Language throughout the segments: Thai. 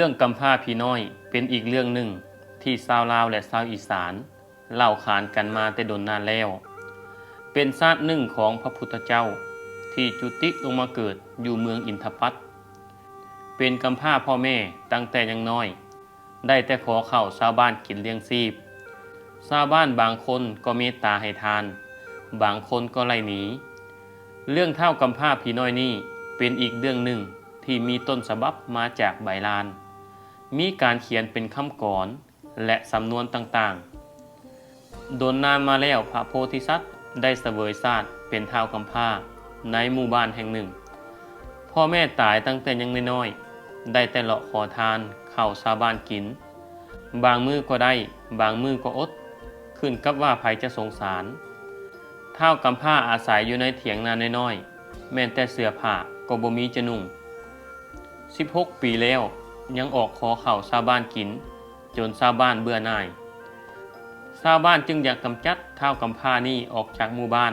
เรื่องกำพร้าพี่น้อยเป็นอีกเรื่องหนึ่งที่ชาวลาวและชาวอีสานเล่าขานกันมาแต่ดนนานแล้ว เป็นชาติหนึ่งของพระพุทธเจ้า ที่จุติลงมาเกิดอยู่เมืองอินทปัตเป็นกำพร้าพ่อแม่ตั้งแต่ยังน้อย ได้แต่ขอเข้าชาวบ้านกินเลี้ยงชีพชาวบ้านบางคนก็เมตตาให้ทาน บางคนก็ไล่หนี เรื่องเท่ากำพร้าพี่น้อยนี่เป็นอีกเรื่องหนึ่งที่มีต้นฉบับมาจากใบลาน มีการเขียนเป็นคำกรและสำนวนต่างๆ โดนนานมาแล้วพระโพธิสัตว์ได้เสวยชาติเป็นเท้าวกำพร้าในหมู่บ้านแห่งหนึ่ง พ่อแม่ตายตั้งแต่ยังน้อยๆ ได้แต่เลาะขอทานเข้าวชาวบ้านกิน บางมือก็ได้ บางมือก็อด ขึ้นกับว่าภัยจะสงสารเท่ากำผ้าอาศัยอยู่ในเถียงนาน้อยๆ แม้แต่เสื้อผ้าก็บ่มีจะนุ่ง16 ปีแล้ว ยังออกขอเข่าวชาวบ้านกิน จนชาวบ้านเบื่อหน่ายชาวบ้านจึงอยากกำจัดเท่ากำผ้านี่ออกจากหมู่บ้าน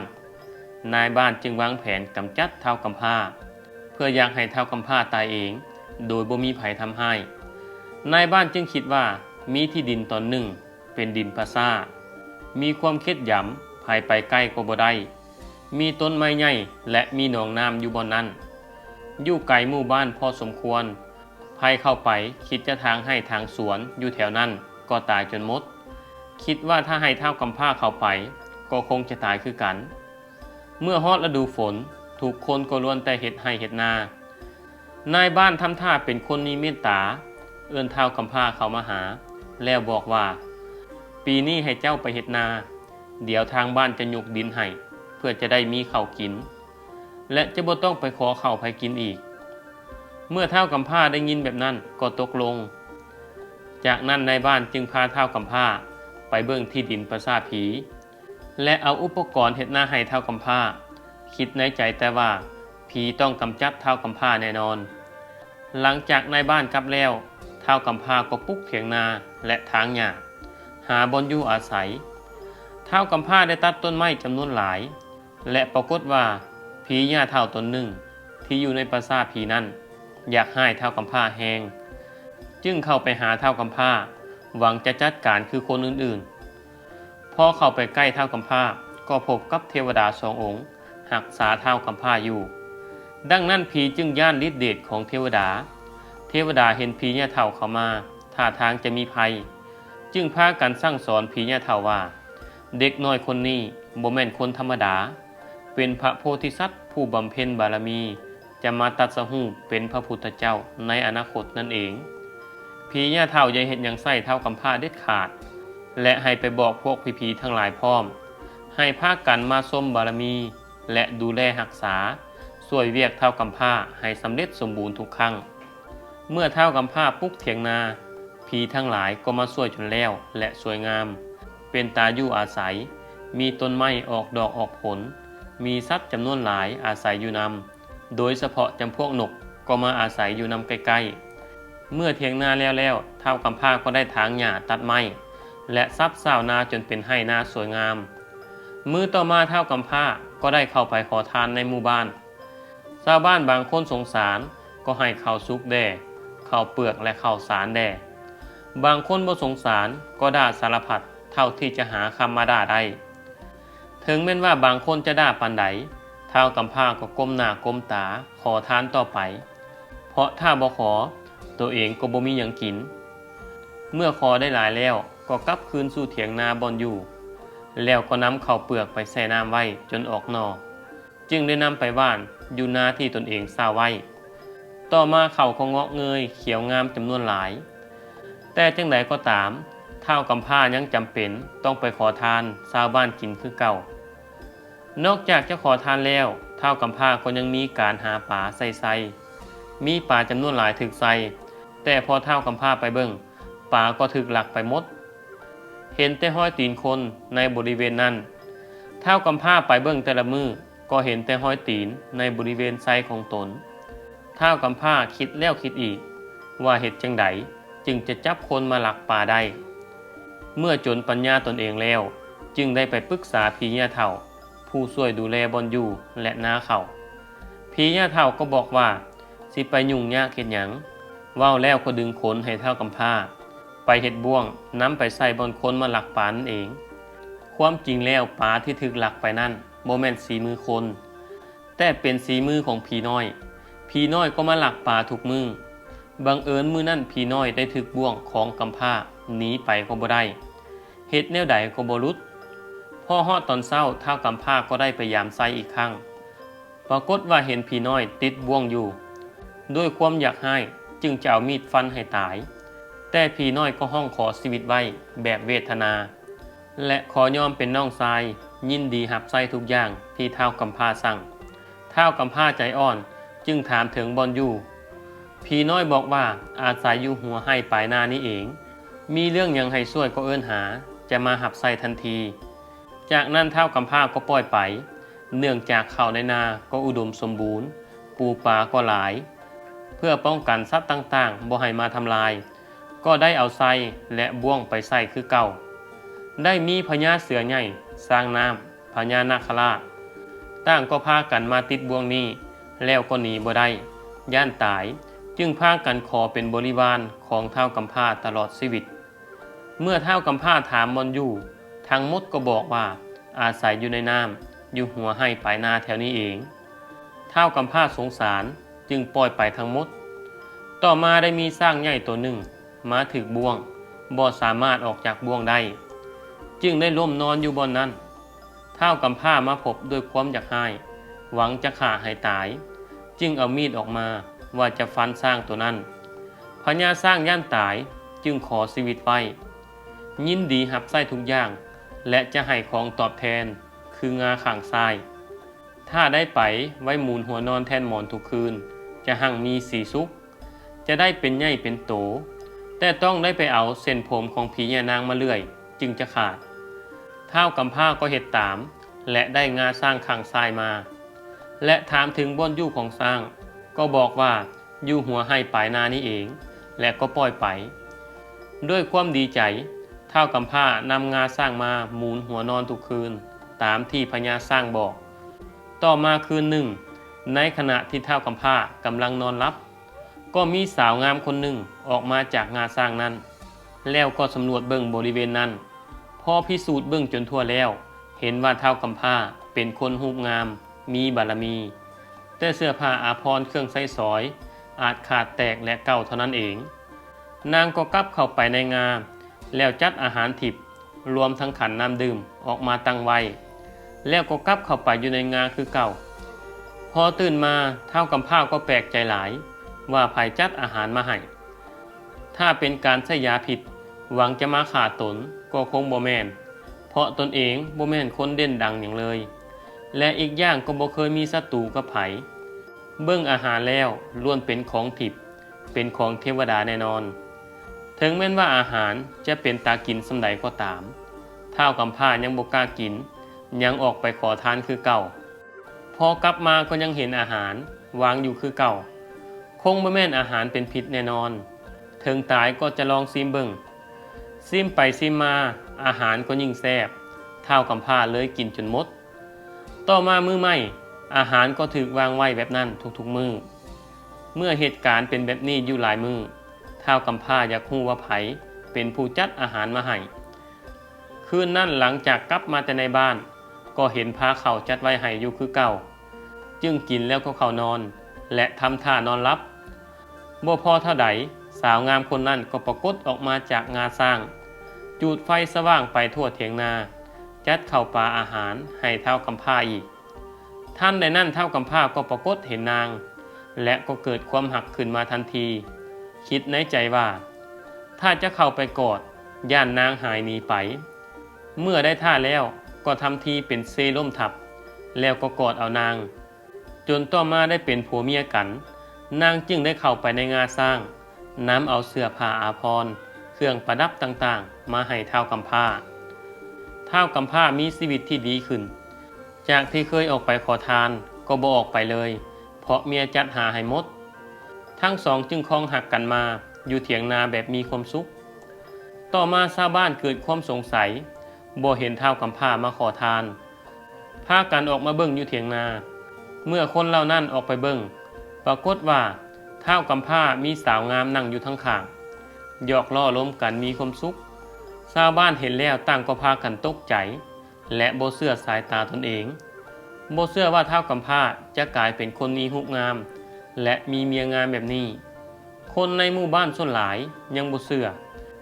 นายบ้านจึงวางแผนกำจัดเท่ากำผ้าเพื่ออยากให้เท่ากำผ้าตายเอง โดยบ่มีไผทำให้ นายบ้านจึงคิดว่ามีที่ดินตอนหนึ่ง เป็นดินปราซ่ามีความเคล็ดหยำภายไปใกล้ก็บ่ได้มีต้นไม้ใหญ่และมีหนองน้ำอยู่บนนั้น อยู่ไกลหมู่บ้านพอสมควร ภัยเข้าไปคิดจะทางให้ทางสวนอยู่แถวนั้นก็ตายจนมด คิดว่าถ้าให้เท่ากำผ้าเข้าไป ก็คงจะตายคือกัน เมื่อฮอดฤดูฝนถูกคนก็ล้วนแต่เห็ดให้เห็ดนา นายบ้านทำท่าเป็นคนมีเมตตา เอื้อนเท้ากำผ้าเขามาหา แล้วบอกว่า ปีนี้ให้เจ้าไปเห็ดนา เดี๋ยวทางบ้านจะยกดินให้เพื่อจะได้มีข้าวกิน และจะบ่ต้องไปขอข้าวไปกินอีก เมื่อเท่ากำผ้าได้ยินแบบนั้นก็ตกลง จากนั้นนายบ้านจึงพาเท่ากำผ้าไปเบิ่งที่ดินประสาผี และเอาอุปกรณ์เห็ดหน้าให้เท่ากำผ้าคิดในใจแต่ว่า ผีต้องกำจัดเท่ากำผ้าแน่นอน หลังจากนายบ้านกลับแล้วเท่ากำผ้าก็ปลุกเถียงนาและทางหญ้าหาบอนอยู่อาศัยเท่ากำผ้าได้ตัดต้นไม้จำนวนหลาย และปรากฏว่าผีหญ้าเท่าตนหนึ่งที่อยู่ในปราสาทผีนั้น อยากให้เท่ากำผ้าแหงจึงเข้าไปหาเท่ากำผ้า หวังจะจัดการคือคนอื่นๆ พอเข้าไปใกล้เท่ากำผ้า ก็พบกับเทวดาสององค์หักษาเท่ากำผ้าอยู่ ดังนั้นผีจึงย่านฤทธิเดชของเทวดา เทวดาเห็นผีเนี่ยเท่าเข้ามาท่าทางจะมีภัย จึงพากันสั่งสอนผีเนี่ยเท่าว่า เด็กน้อยคนนี้บ่แม่นคนธรรมดา เป็นพระโพธิสัตว์ผู้บำเพ็ญบารมี จะมาตัดสหูเป็นพระพุทธเจ้าในอนาคตนั่นเองผีย่าเท่าอย่าเห็นอย่างไส้เท่ากำผ้าเด็ดขาด และให้ไปบอกพวกผีๆทั้งหลายพร้อม ให้พาคกันมาส้มบารมี และดูแลรักษาช่วยเวียกเท่ากำผ้าให้สำเร็จสมบูรณ์ทุกครั้ง เมื่อเท่ากำผ้าปลุกเถียงนาผีทั้งหลายก็มาช่วยจนแล้วและสวยงาม เป็นตาอยู่อาศัย มีต้นไม้ออกดอกออกผล มีสัตว์จำนวนหลายอาศัยอยู่นำ โดยเฉพาะจำพวกนกก็มาอาศัยอยู่นำใกล้ๆ เมื่อเทียงนาแล้วแล้วเท่ากำผ้าก็ได้ถางหญ้าตัดไม้และซับสาวนาจนเป็นไห้นาสวยงาม มือต่อมาเท่ากำผ้าก็ได้เข้าไปขอทานในหมู่บ้าน ชาวบ้านบางคนสงสารก็ให้ข้าวซุกแด่ข้าวเปลือกและข้าวสารแด่บางคนบ่สงสารก็ด่าสารพัดเท่าที่จะหาคำมาด่าได้ ถึงแม้นว่าบางคนจะด่าปันใด เท่ากำผ้าก็ก้มหน้าก้มตาขอทานต่อไป เพราะถ้าบ่ขอตัวเองก็บ่มีหยังกิน เมื่อขอได้หลายแล้วก็กลับคืนสู่เถียงนาบอนอยู่ แล้วก็นำข้าวเปลือกไปใส่น้ำไว้จนออกนอจึงได้นำไปว่านอยู่นาที่ตนเองสร้างไว้ ต่อมาเขาก็เงาะเงยเขียวงามจำนวนหลาย แต่จังใดก็ตามเท่ากำผ้ายังจำเป็นต้องไปขอทานชาวบ้านกินคือเก่า นอกจากจะขอทานแล้วเท่ากำผ้าก็ยังมีการหาป่าใส่ใส่มีป่าจำนวนหลายถึกใส่แต่พอเท่ากำผ้าไปเบิ่งป่าก็ถึกหลักไปหมด เห็นแต่ห้อยตีนคนในบริเวณนั้น เท่ากำผ้าไปเบิ่งแต่ละมือก็เห็นแต่ห้อยตีนในบริเวณไซของตน เท่ากำผ้าคิดแล้วคิดอีก ว่าเหตุจังไดจึงจะจับคนมาหลักป่าได้ เมื่อจนปัญญาตนเองแล้ว จึงได้ไปปรึกษาพีญาเถ่า ผู้ช่วยดูแลบอนอยู่และนาเขาพีญาเถ่าก็บอกว่า สิไปยุ่งยากเห็นหยังว่าวแล้วก็ดึงขนให้เท่ากำพร้า ไปเห็ดบ่วงน้ำไปใส่บนคนมาหลักปานั่นเอง ความจริงแล้วปลาที่ถึกหลักไปนั่นโมเมนต์สีมือคน แต่เป็นสีมือของผีน้อยผีน้อยก็มาหลักปลาทุกมือบังเอิญมือนั่นผีน้อยได้ถึกบ่วงของกำพร้าหนีไปก็บ่ได้เฮ็ดแนวใดก็บ่รุด พ่อฮอดตอนเศร้าเท่ากำพร้าก็ได้พยายามใส่อีกครั้ง ปรากฏว่าเห็นผีน้อยติดบ่วงอยู่ ด้วยความอยากให้จึงจะเอามีดฟันให้ตาย แต่ผีน้อยก็ห้องขอชีวิตไว้แบบเวทนา และขอยอมเป็นน้องชาย ยินดีหับใส่ทุกอย่างที่เท้ากำพร้าสั่งเท้ากำพร้าใจอ่อนจึงถามถึงบอลอยู่ผีน้อยบอกว่าอาศัยอยู่หัวให้ปลายหน้านี้เอง มีเรื่องยังให้ช่วยก็เอิ้นหา จะมาหับใส่ทันที จากนั้นเท้ากำพร้าก็ปล่อยไป เนื่องจากเขาในนาก็อุดมสมบูรณ์ ปูปลาก็หลาย เพื่อป้องกันสัตว์ต่างๆบ่ให้มาทำลาย ก็ได้เอาไส้และบ่วงไปใส่คือเก่า ได้มีพญาเสือใหญ่สร้างน้ำพญานาคราชต่างก็พากันมาติดบ่วงนี้ แล้วก็หนีบ่ได้ย่านตายจึงพากันขอเป็นบริวารของเท้ากำพร้าตลอดชีวิต เมื่อเท้ากำพร้าถามมนอยู่ ทั้งมดก็บอกว่า อาศัยอยู่ในน้ำอยู่หัวให้ปลายนาแถวนี้เอง เท้ากำพ้าสงสารจึงปล่อยไปทั้งมด ต่อมาได้มีสร้างใหญ่ตัวหนึ่ง มาถึกบ่วงบ่สามารถออกจากบ่วงได้ จึงได้ร่มนอนอยู่บนนั้น เท้ากำพ้ามาพบด้วยความอยากให้หวังจะฆ่าให้ตาย จึงเอามีดออกมาว่าจะฟันสร้างตัวนั้นพญาสร้างย่านตายจึงขอชีวิตไว้ยินดีหับไส้ทุกอย่าง และจะให้ของตอบแทนคืองาข่างทราย ถ้าได้ไปไว้หมูลหัวนอนแทนหมอนทุกคืน จะหั่งมีสีสุก จะได้เป็นใหญ่เป็นโต แต่ต้องได้ไปเอาเส้นผมของผียานางมาเลื่อย จึงจะขาดเท้ากำผ้าก็เห็ดตาม และได้งาสร้างข่างทรายมา และถามถึงบ้นยู่ของสร้าง ก็บอกว่ายู่หัวให้ปลายนานี้เอง และก็ปล่อยไป ด้วยความดีใจ เท่ากำผ้านำงาสร้างมาหมุนหัวนอนทุกคืน ตามที่พญาสร้างบอก ต่อมาคืนหนึ่ง ในขณะที่เท่ากำผ้ากำลังนอนรับ ก็มีสาวงามคนหนึ่งออกมาจากงาสร้างนั้น แล้วก็สำรวจเบิ่งบริเวณนั้น พอพิสูจน์เบิ่งจนทั่วแล้ว เห็นว่าเท่ากำผ้าเป็นคนรูงาม มีบารมี แต่เสื้อผ้าอาภรณ์เครื่องใช้สอย อาจขาดแตกและเก่าเท่านั้นเอง นางก็กลับเข้าไปในงา แล้วจัดอาหารถิบรวมทั้งขันน้ำดื่มออกมาตั้งไว้แล้วก็กลับเข้าไปอยู่ในงาคือเก่า พอตื่นมาเท่ากำพ้าก็แปลกใจหลาย ว่าภายจัดอาหารมาให้ถ้าเป็นการใช้ยาผิด หวังจะมาขาดตนก็คงบ่แมนเพราะตนเองบ่แมนคนเด่นดังอย่างเลย และอีกอย่างก็บ่เคยมีศัตรูกับไผเบิ่งอาหารแล้วล้วนเป็นของทิพย์เป็นของเทวดาแน่นอน ถึงแม้นว่าอาหารจะเป็นตากินสำใดก็ตามเท่ากำผ้ายังบกล้ากิน ยังออกไปขอทานคือเก่า พอกลับมาก็ยังเห็นอาหารวางอยู่คือเก่า คงบ่แม่นอาหารเป็นพิษแน่นอน ถึงตายก็จะลองซิมเบิงซิมไปซิมมาอาหารก็ยิ่งแซบเท่ากำผ้าเลยกินจนหมด ต่อมามือใหม่อาหารก็ถูกวางไว้แบบนั้นทุกๆมือ เมื่อเหตุการณ์เป็นแบบนี้อยู่หลายมือ เท่ากำผ้าอยากฮู้ว่าไผเป็นผู้จัดอาหารมาให้คืนนั้นหลังจากกลับมาแต่ในบ้าน ก็เห็นพาเขาจัดไว้ให้อยู่คือเก่า จึงกินแล้วก็เข้านอน และทำท่านอนรับบ่พอเท่าใดสาวงามคนนั้นก็ปรากฏออกมาจากงาสร้าง จูดไฟสว่างไปทั่วเถียงนา จัดเข้าปลาอาหารให้เท่ากำผ้าอีก ท่านในนั่นเท่ากำผ้าก็ปรากฏเห็นนาง และก็เกิดความหักขึ้นมาทันที คิดในใจว่า ถ้าจะเข้าไปกอดย่านนางหายหนีไป เมื่อได้ท่าแล้วก็ทำทีเป็นเซล่มทับ แล้วก็กอดเอานาง จนต่อมาได้เป็นผัวเมียกัน นางจึงได้เข้าไปในงาสร้างน้ำเอาเสื้อผ้าอาภรณ์เครื่องประดับต่างๆ มาให้เท่ากำผ้าเท่ากำผ้ามีชีวิตที่ดีขึ้น จากที่เคยออกไปขอทานก็บ่ออกไปเลย เพราะเมียจัดหาให้หมด ทั้งสองจึงคลองหักกันมาอยู่เถียงนาแบบมีความสุข ต่อมาชาวบ้านเกิดความสงสัยบ่เห็นเท่ากำผ้ามาขอทานพากันออกมาเบิ่งอยู่เถียงนา เมื่อคนเหล่านั้นออกไปเบิ่งปรากฏว่าเท้ากำผ้ามีสาวงามนั่งอยู่ทั้งข้างหยอกล้อล้มกันมีความสุขชาวบ้านเห็นแล้วต่างก็พากันตกใจ และโบเสื้อสายตาตนเองโบเสื้อว่าเท้ากำผ้าจะกลายเป็นคนมีหุกงาม และมีเมียงามแบบนี้ คนในหมู่บ้านส่วนหลายยังบ่เชื่อ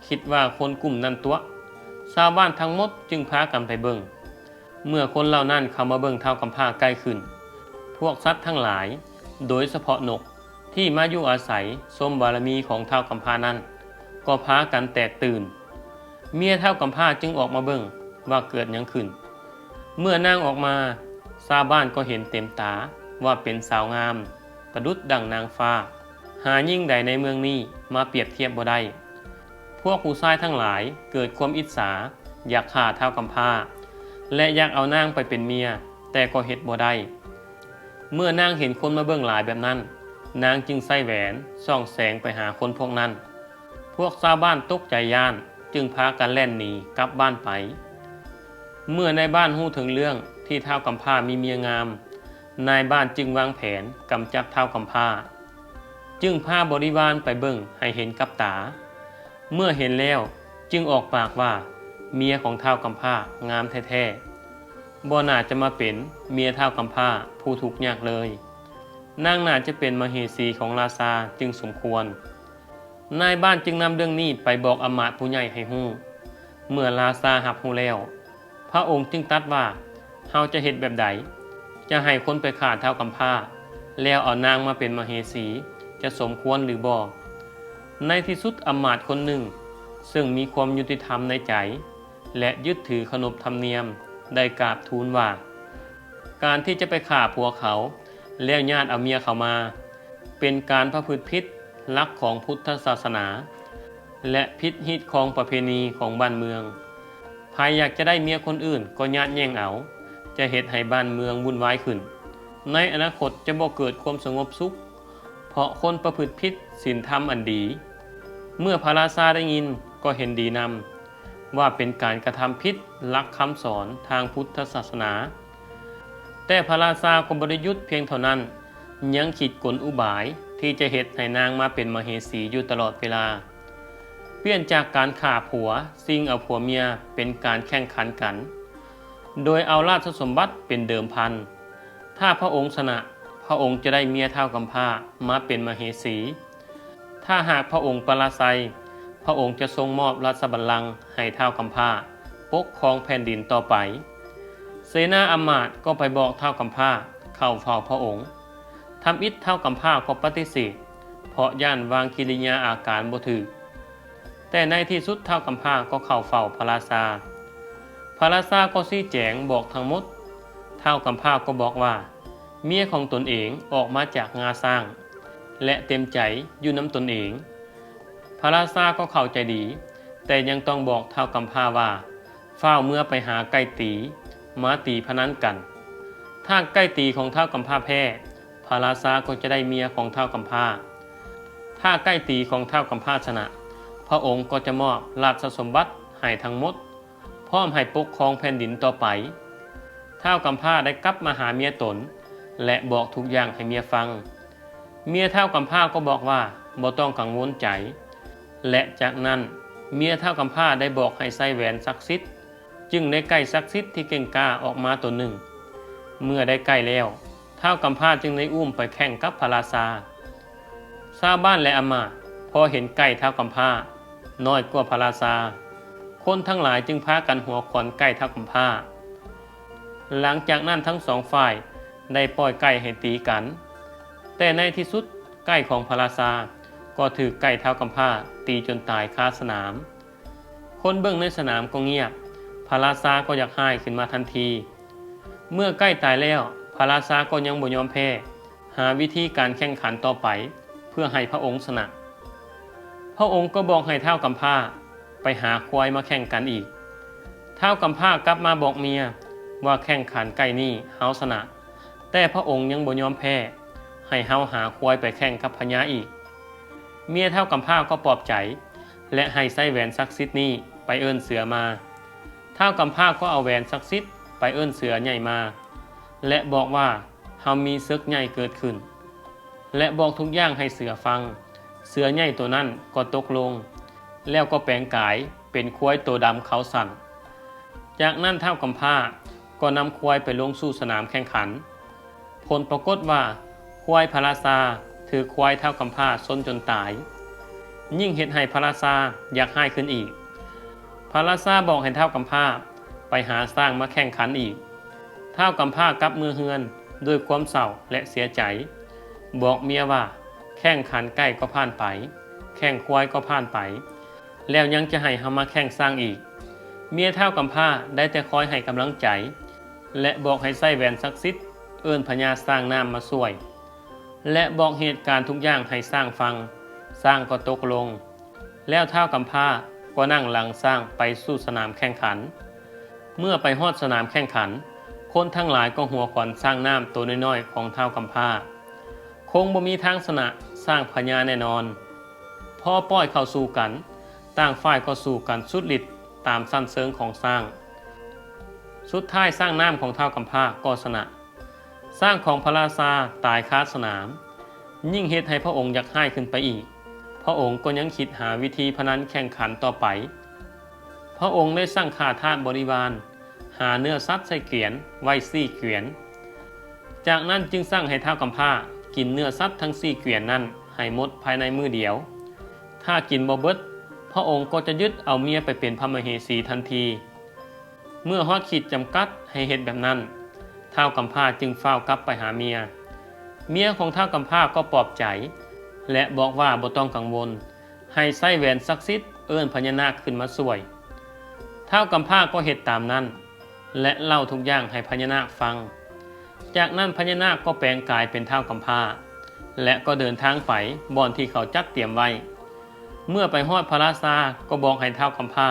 คิดว่าคนกลุ่มนั้นตัวชาวบ้านทั้งหมดจึงพากันไปเบิงเมื่อคนเหล่านั้นเข้ามาเบิงเท่ากำพร้าใกล้ขึ้น พวกสัตว์ทั้งหลาย โดยเฉพาะนกที่มาอยู่อาศัยสมบารมีของเท่ากำพานั้น ก็พากันแตกตื่น เมียเท่ากำพาจึงออกมาเบิงว่าเกิดยังขึ้น เมื่อนางออกมาชาวบ้านก็เห็นเต็มตาว่าเป็นสาวงาม ประดุดดังนางฟ้า หายิ่งใดในเมืองนี้มาเปรียบเทียบบ่ได้ พวกผู้ชายทั้งหลายเกิดความอิจฉาอยากฆ่าเท่ากำพร้า และอยากเอานางไปเป็นเมีย แต่ก็เฮ็ดบ่ได้ เมื่อนางเห็นคนมาเบื้องหลายแบบนั้น นางจึงใส่แหวนส่องแสงไปหาคนพวกนั้น พวกชาวบ้านตกใจย่านจึงพากันแล่นหนีกลับบ้านไป เมื่อในบ้านหู้ถึงเรื่องที่เท้ากำพร้ามีเมียงาม นายบ้านจึงวางแผนกำจับเท้าวกำพร้า จึงพาบริวารไปเบิ่งให้เห็นกับตา เมื่อเห็นแล้วจึงออกปากว่า เมียของเท้าวกำพร้างามแท้ๆบ่น่าจะมาเป็นเมียเท้าวกำพร้าผู้ทุกข์ยากเลย นางน่าจะเป็นมเหสีของราชาจึงสมควร นายบ้านจึงนำเรื่องนี้ไปบอกอำมาตย์ผู้ใหญ่ให้ฮู้ เมื่อราชาหับฮู้แล้ว พระองค์จึงตรัดว่าเฮาจะเฮ็ดแบบใด จะให้คนไปฆ่าเท้าวกำพร้า แล้วเอานางมาเป็นมเหสี จะสมควรหรือบ่ในที่สุดอำมาตย์คนหนึ่ง ซึ่งมีความยุติธรรมในใจ และยึดถือขนบธรรมเนียมได้กราบทูลว่า การที่จะไปฆ่าผัวเขา แล้วญาติเอาเมียเขามา เป็นการประพฤติผิดลักของพุทธศาสนา และพิษฮิตของประเพณีของบ้านเมือง ภายอยากจะได้เมียคนอื่นก็ญาติแย่งเอา จะเหตุให้บ้านเมืองวุ่นวายขึ้น ในอนาคตจะบ่เกิดความสงบสุข เพราะคนประพฤติผิดศีลธรรมอันดี เมื่อพระราชาได้ยินก็เห็นดีนำว่าเป็นการกระทำผิดลักคำสอนทางพุทธศาสนา แต่พระราชาก็บริยุทธ์เพียงเท่านั้น ยังขีดกลอุบายที่จะเหตุให้นางมาเป็นมเหสีอยู่ตลอดเวลา เปลี่ยนจากการฆ่าผัวซิ่งเอาผัวเมียเป็นการแข่งขันกัน โดยเอาราชสมบัติเป็นเดิมพัน ถ้าพระองค์ชนะ พระองค์จะได้เมียเท่ากัมพามาเป็นมเหสี ถ้าหากพระองค์ปราศัย พระองค์จะทรงมอบราชบัลลังก์ให้เท่ากัมพาปกครองแผ่นดินต่อไป เสนาอมาตย์ก็ไปบอกเท่ากัมพาเข้าเฝ้าพระองค์ทำอิฐเท่ากัมพาก็ปฏิเสธ เพราะย่านวางกิริยาอาการบ่ถือแต่ในที่สุดเท่ากัมพาก็เข้าเฝ้าพระราชา พระราชาก็ชี้แจงบอกทั้งหมด เท่ากัมพร้าก็บอกว่า เมียของตนเองออกมาจากงาสร้าง และเต็มใจอยู่น้ำตนเอง พระราชาก็เข้าใจดี แต่ยังต้องบอกเท่ากัมพาว่าเฝ้าเมื่อไปหาไก่ตีมาตีพนันกัน ถ้าไก่ตีของเท่ากัมพ้าแพ้พระราชาก็จะได้เมียของเท่ากัมพ้าถ้าใกล้ตีของเท่ากัมพ้าชนะ พระองค์ก็จะมอบราชสมบัติให้ทั้งหมด พร้อมให้ปกครองแผ่นดินต่อไปเท่ากัมพร้าได้กลับมาหาเมียตน และบอกทุกอย่างให้เมียฟัง เมียเท่ากัมพร้าก็บอกว่าบ่ต้องกังวลใจ และจากนั้นเมียเท่ากัมพร้าได้บอกให้ใส่แหวนศักดิ์สิทธิ์จึงได้ไก่ศักดิ์สิทธิ์ที่เก่งกล้าออกมาตัวหนึ่ง เมื่อได้ไก่แล้วเท่ากำพร้าจึงได้อุ้มไปแข่งกับพระราชาชาวบ้านและอามาตพอเห็นไก่เท่ากำพร้าน้อยกว่าพระราชา คนทั้งหลายจึงพากันหัวขอนไก่ท่ากำพร้า หลังจากนั้นทั้งสองฝ่ายได้ปล่อยไก่ให้ตีกัน แต่ในที่สุดไก่ของพระราชาก็ถือไก่เท่ากำพร้าตีจนตายคาสนาม คนเบื้องในสนามก็เงียบ พระราชาก็อยากให้ขึ้นมาทันที เมื่อใกล้ตายแล้วพระราชาก็ยังบ่ยอมแพ้ หาวิธีการแข่งขันต่อไป เพื่อให้พระองค์ชนะ พระองค์ก็บอกให้เท่ากำพร้า ไปหาควายมาแข่งกันอีก เท่ากำพร้ากลับมาบอกเมียว่าแข่งขันไก่นี่เฮาชนะ แต่พระองค์ยังบ่ยอมแพ้ ให้เฮาหาควายไปแข่งกับพญาอีก เมียเท่ากำพร้าก็ปลอบใจ และให้ใส่แหวนศักดิ์สิทธิ์นี้ไปเอิ้นเสือมา เท่ากำพร้าก็เอาแหวนศักดิ์สิทธิ์ไปเอิ้นเสือใหญ่มา และบอกว่าเฮามีศึกใหญ่เกิดขึ้น และบอกทุกอย่างให้เสือฟัง เสือใหญ่ตัวนั้นก็ตกลง แล้วก็แปลงกายเป็นควายตัวดำเขาสั่นจากนั้นเท่ากำผ้าก็นำควายไปลงสู่สนามแข่งขัน ผลปรากฏว่า ควายพาราซาถือควายเท่ากำผ้าซนจนตาย ยิ่งเห็ดให้พาราซาอยากให้ขึ้นอีกพาราซาบอกให้เท่ากำผ้าไปหาสร้างมาแข่งขันอีก เท่ากำผ้ากับมือเฮือนด้วยความเศร้าและเสียใจ บอกเมียว่า แข่งขันใกล้ก็ผ่านไป แข่งควายก็ผ่านไป แล้วยังจะให้เฮามาแข่งสร้างอีก เมียเท่ากำผ้าได้แต่คอยให้กำลังใจ และบอกให้ใส่แหวนศักดิ์สิทธิ์เอิ้นพญาสร้างน้ำมาช่วย และบอกเหตุการณ์ทุกอย่างให้สร้างฟัง สร้างก็ตกลง แล้วเท่ากำผ้าก็นั่งหลังสร้างไปสู่สนามแข่งขัน เมื่อไปฮอดสนามแข่งขัน คนทั้งหลายก็หัวขวัญสร้างน้ำตัวน้อยๆของเท่ากำผ้า คงบ่มีทางสนะสร้างพญาแน่นอน พอปล่อยเข้าสู่กัน ต่างฝ่ายก็สู่กันสุดฤทธิ์ตามสั้นเซิงของสร้าง สุดท้ายสร้างน้ำของเท่ากำพร้าก็สนะ สร้างของพระราชาตายคาสนาม ยิ่งเฮ็ดให้พระองค์อยากให้ขึ้นไปอีก พระองค์ก็ยังคิดหาวิธีพนันแข่งขันต่อไป พระองค์ได้สร้างขาทาสบริวาร หาเนื้อสัตว์ใส่เกวียนไว้สี่เกวียน จากนั้นจึงสร้างให้เท้าวกำพร้ากินเนื้อสัตว์ทั้งสี่เกวียนนั้นให้หมดภายในมือเดียว ถ้ากินบ่เบิด ระองค์ก็จะยึดเอาเมียไปเป็นพระมเหสีทันที เมื่อฮอดขีดจำกัดให้เฮ็ดแบบนั้นท้าวกำพาจึงเฝ้ากลับไปหาเมีย เมียของท้าวกำพาก็ปลอบใจ และบอกว่าบ่ต้องกังวล ให้ใส่แหวนศักดิ์สิทธิ์เอิ้นพญานาคขึ้นมาช่วยท้าวกำพาก็เฮ็ดตามนั้น และเล่าทุกอย่างให้พญานาคฟัง จากนั้นพญานาคก็แปลงกายเป็นท้าวกำพาและก็เดินทางไปบ่อนที่เขาจัดเตรียมไว้ เมื่อไปฮอดพระราชาก็บอกให้เท้ากำพร้า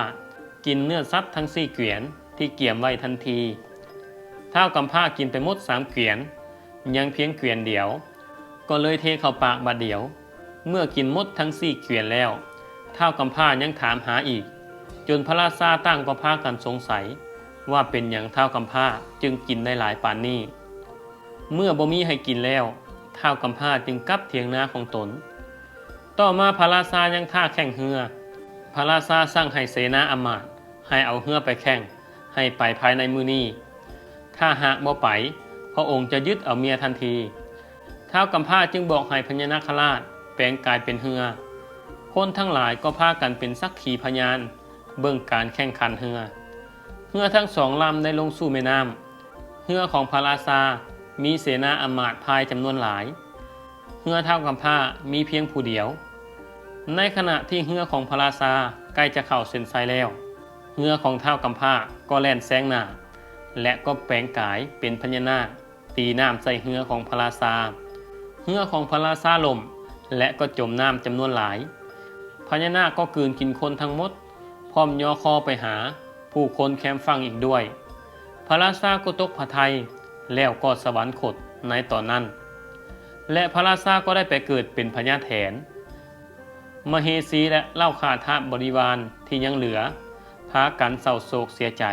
กินเนื้อสัตว์ทั้งสี่เกวียนที่เกี่ยมไว้ทันทีเท้ากำพร้ากินไปหมดสามเกวียน ยังเพียงเกวียนเดียว ก็เลยเทเข้าปากบาดเดียว เมื่อกินหมดทั้งสี่เกวียนแล้วเท้ากำพร้ายังถามหาอีก จนพระราชาตั้งก็พากันสงสัย ว่าเป็นอย่างเท้ากำพร้าจึงกินได้หลายปานนี้ เมื่อบ่มีให้กินแล้วเท้ากำพร้าจึงกลับเถียงนาของตน ต่อมาพระราชายังท่าแข่งเรือ พระราชาสั่งให้เสนาอมาตย์ให้เอาเรือไปแข่ง ให้ไปภายในมือนี้ถ้าหากบ่ไป พระองค์จะยึดเอาเมียทันทีท้าวกำพาจึงบอกให้พญานาคราช แปลงกายเป็นเรือ คนทั้งหลายก็พากันเป็นสักขีพยาน เบิ่งการแข่งขันเรือเรือทั้งสองลำได้ลงสู่แม่น้ำเรือของพระราชา มีเสนาอมาตย์พายจำนวนหลายเรือเท่ากำพามีเพียงผู้เดียว ในขณะที่เรือของพระราชาใกล้จะเข้าเส้นชัยแล้วเรือของเท่ากำพาก็แล่นแซงหน้าและก็แปลงกายเป็นพญานาค ตีน้ำใส่เรือของพระราชาเรือของพระราชาล่มและก็จมน้ำจำนวนหลายพญานาคก็กลืนกินคนทั้งหมด พร้อมย่อคอไปหา ผู้คนแคมป์ฟังอีกด้วย พระราชาก็ตกพระทัยแล้วก็สวรรคตในตอนนั้น และพระราชาก็ได้ไปเกิดเป็นพญาแถน มเหสีและเล่าขาทาบริวารที่ยังเหลือ พากันเศร้าโศกเสียใจ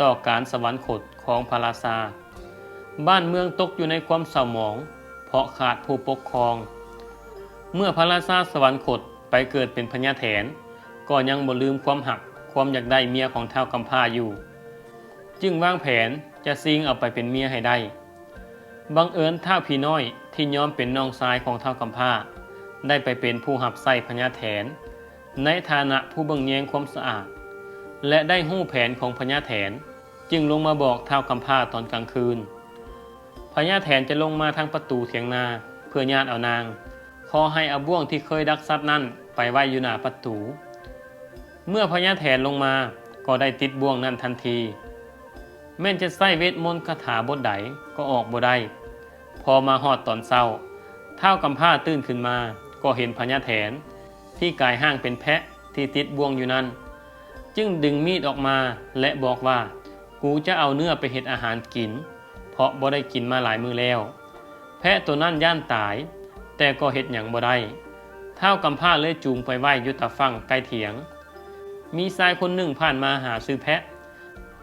ต่อการสวรรคตของพระราชาบ้านเมืองตกอยู่ในความเศร้าหมอง เพราะขาดผู้ปกครอง เมื่อพระราชาสวรรคตไปเกิดเป็นพญาแถน ก็ยังบ่ลืมความหักความอยากได้เมียของเท้าวกำพร้าอยู่ จึงวางแผนจะซิงเอาไปเป็นเมียให้ได้ บังเอิญท้าวพี่น้อยที่ยอมเป็นน้องชายของเท้าวกำพร้า ได้ไปเป็นผู้หับใส่พญาแถน ในฐานะผู้บิ่งแยงความสะอาด และได้หู้แผนของพญาแถน จึงลงมาบอกท้าวกำพร้าตอนกลางคืนพญาแถนจะลงมาทางประตูเถียงนาเพื่อญาติเอานาง ขอให้อาบ่วงที่เคยดักซัดนั่นไปไว้อยู่หน้าประตู เมื่อพญาแถนลงมาก็ได้ติดบ่วงนั่นทันที แม่นจะใส่เวทมนต์คาถาบทใดก็ออกบ่ได้ พอมาหอดตอนเศร้า เท้ากำผ้าตื่นขึ้นมา ก็เห็นพญาแถน ที่กายห้างเป็นแพะที่ติดบ่วงอยู่นั้น จึงดึงมีดออกมาและบอกว่า กูจะเอาเนื้อไปเห็ดอาหารกิน เพราะบ่ได้กินมาหลายมือแล้ว แพะตัวนั้นย่านตาย แต่ก็เห็ดหยังบ่ได้เท้ากำผ้าเลยจูงไปไหว้ยุตตะฟังใกล้เถียง มีชายคนหนึ่งผ่านมาหาซื้อแพะ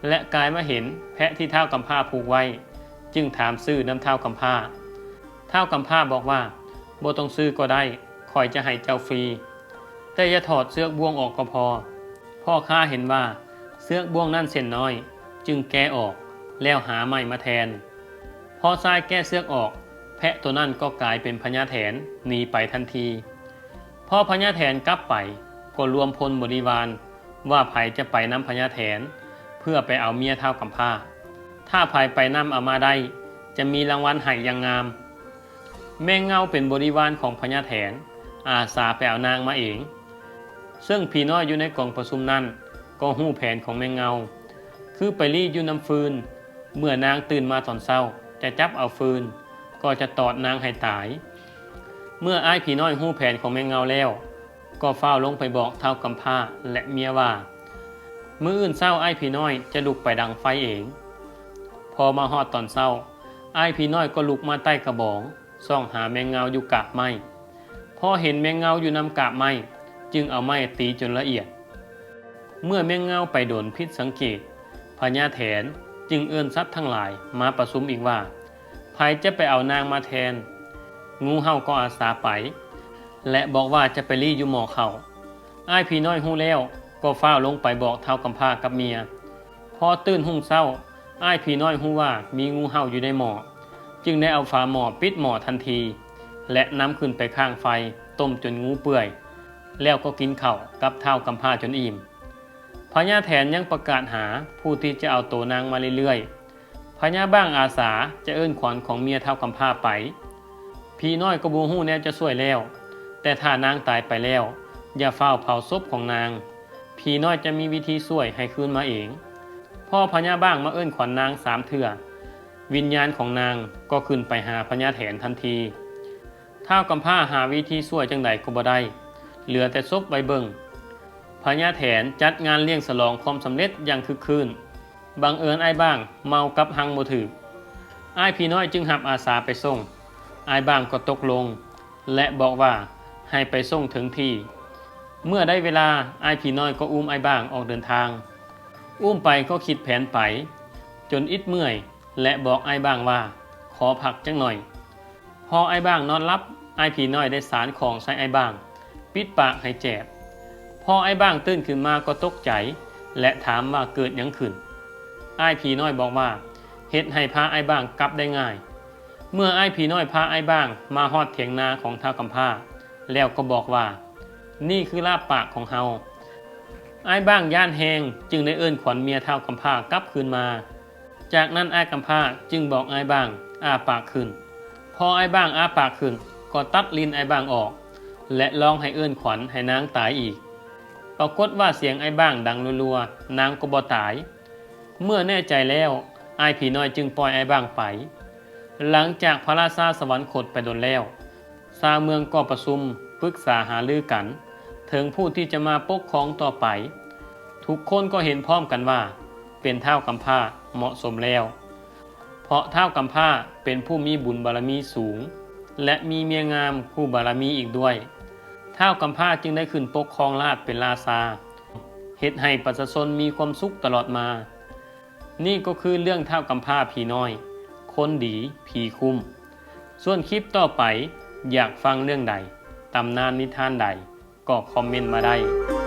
และกายมาเห็นแพะที่เท้ากำผ้าผูกไว้ จึงถามซื้อน้ำเท้ากำผ้าเท้ากำผ้าบอกว่าบ่ต้องซื้อก็ได้ คอยจะให้เจ้าฟรี แต่อย่าถอดเสื้อบ่วงออกก็พอ พ่อค้าเห็นว่าเสื้อบ่วงนั่นเส้นน้อย จึงแกะออกแล้วหาใหม่มาแทน พอทรายแก้เสื้อออก แพะตัวนั้นก็กลายเป็นพญาแถนหนีไปทันทีพอพญาแถนกลับไปก็รวมพลบริวารว่าไผจะไปนำพญาแถน เพื่อไปเอาเมียเท่ากำพร้า ถ้าไผไปนำเอามาได้ จะมีรางวัลให้อยังงาม แม่เงาเป็นบริวารของพญาแถน อาสาไปเอานางมาเอง ซึ่งพี่น้อยอยู่ในกองประชุมนั้น ก็หู้แผนของแม่เงา คือไปรีดอยู่น้ำฟืน เมื่อนางตื่นมาตอนเช้า จะจับเอาฟืน ก็จะตอดนางให้ตาย เมื่ออ้ายพี่น้อยหู้แผนของแม่เงาแล้ว ก็เฝ้าลงไปบอกเท่ากำพร้าและเมียว่ามื้ออื่นเช้าอ้ายพี่น้อยจะลุกไปดังไฟเอง พอมาฮอดตอนเช้าอ้ายพี่น้อยก็ลุกมาใต้กระบองส่องหาแมงเงาอยู่กาบไม้ พอเห็นแมงเงาอยู่นำกาบไม้จึงเอาไม้ตีจนละเอียด เมื่อแมงเงาไปโดนพิษสังเกตพญาแถนจึงเอื้อนทรัพย์ทั้งหลายมาประชุมอีกว่าใครจะไปเอานางมาแทน งูเห่าก็อาสาไป และบอกว่าจะไปรีอยู่หมอเขาอ้ายพี่น้อยหู้แล้วก็ฟ้าลงไปบอกเท่ากำพากับเมีย พอตื่นหุ่งเศร้าอ้ายพี่น้อยหู้ว่ามีงูเห่าอยู่ในหมอ จึงได้เอาฝาหม้อปิดหม้อทันที และนำขึ้นไปข้างไฟ ต้มจนงูเปื่อย แล้วก็กินเข้ากับเท่ากำพร้าจนอิ่มพญาแถนยังประกาศหาผู้ที่จะเอาตัวนางมาเรื่อยๆพญาบ้างอาสาจะเอื้นขวัญของเมียเท่ากำพร้าไป พี่น้อยก็บูฮู้แนวจะช่วยแล้ว แต่ถ้านางตายไปแล้ว อย่าเฝ้าเผาศพของนาง พี่น้อยจะมีวิธีช่วยให้คืนมาเอง พ่อพญาบ้างมาเอื้นขวัญนางสามเถื่อวิญญาณของนางก็ขึ้นไปหาพญาแถนทันที ท้าวกำพร้าหาวิธีช่วยจังใดก็บ่ได้ เหลือแต่ศพใบเบิงพญาแถนจัดงานเลี้ยงฉลองความสำเร็จอย่างคึกคืนบังเอิญไอ้บ้างเมากับหังบ่ถืออ้พี่น้อยจึงหับอาสาไปส่งไอ้บ้างก็ตกลง และบอกว่าให้ไปส่งถึงที่ เมื่อได้เวลาไอ้พี่น้อยก็อุ้มไอ้บ้างออกเดินทาง อุ้มไปก็คิดแผนไป จนอิดเมื่อย และบอกไอ้บ้างว่า ขอพักจังหน่อย พอไอ้บ้างนอนรับ ไอ้ายพี่น้อยได้สารของใส่ไอ้บ้าง ปิดปากให้แจบพอไอ้บ้างตื่นขึ้นมาก็ตกใจ และถามว่าเกิดยังขึ้นไอ้ายพี่น้อยบอกว่าเฮ็ดให้พาไอ้บ้างกลับได้ง่าย เมื่อไอ้ายพี่น้อยพาไอ้บ้าง มาฮอดเถียงนาของท้าวกำพร้า แล้วก็บอกว่า นี่คือลาบปากของเฮาไอ้บ้างย่านแหงจึงได้เอื้นขวัญเมียท้าวกำพร้ากลับคืนมา จากนั้นไอ้กำพร้าจึงบอกไอ้บ้าง อ้าปากขึ้น พอไอ้บ้างอ้าปากขึ้น ก็ตัดลิ้นไอ้บ้างออก และร้องให้เอื้อนขวัญให้นางตายอีก ปรากฏว่าเสียงไอ้บ้างดังรัวๆนางก็บ่ตาย เมื่อแน่ใจแล้วไอ้ผีน้อยจึงปล่อยไอ้บ้างไป หลังจากพระราชาสวรรคตไปโดนแล้วชาวเมืองก็ประชุมปรึกษาหารือกัน ถึงผู้ที่จะมาปกครองต่อไป ทุกคนก็เห็นพร้อมกันว่า เป็นเท่ากำพร้าเหมาะสมแล้ว เพราะเท่ากำพร้าเป็นผู้มีบุญบารมีสูง และมีเมียงามคู่บารมีอีกด้วยเท่ากำพาจึงได้ขึ้นปกครองราชเป็นราชาเฮ็ดให้ประชาชนมีความสุขตลอดมา นี่ก็คือเรื่องเท่ากำพาผีน้อย คนดีผีคุ้ม ส่วนคลิปต่อไปอยากฟังเรื่องใด ตำนานนิทานใด ก็คอมเมนต์มาได้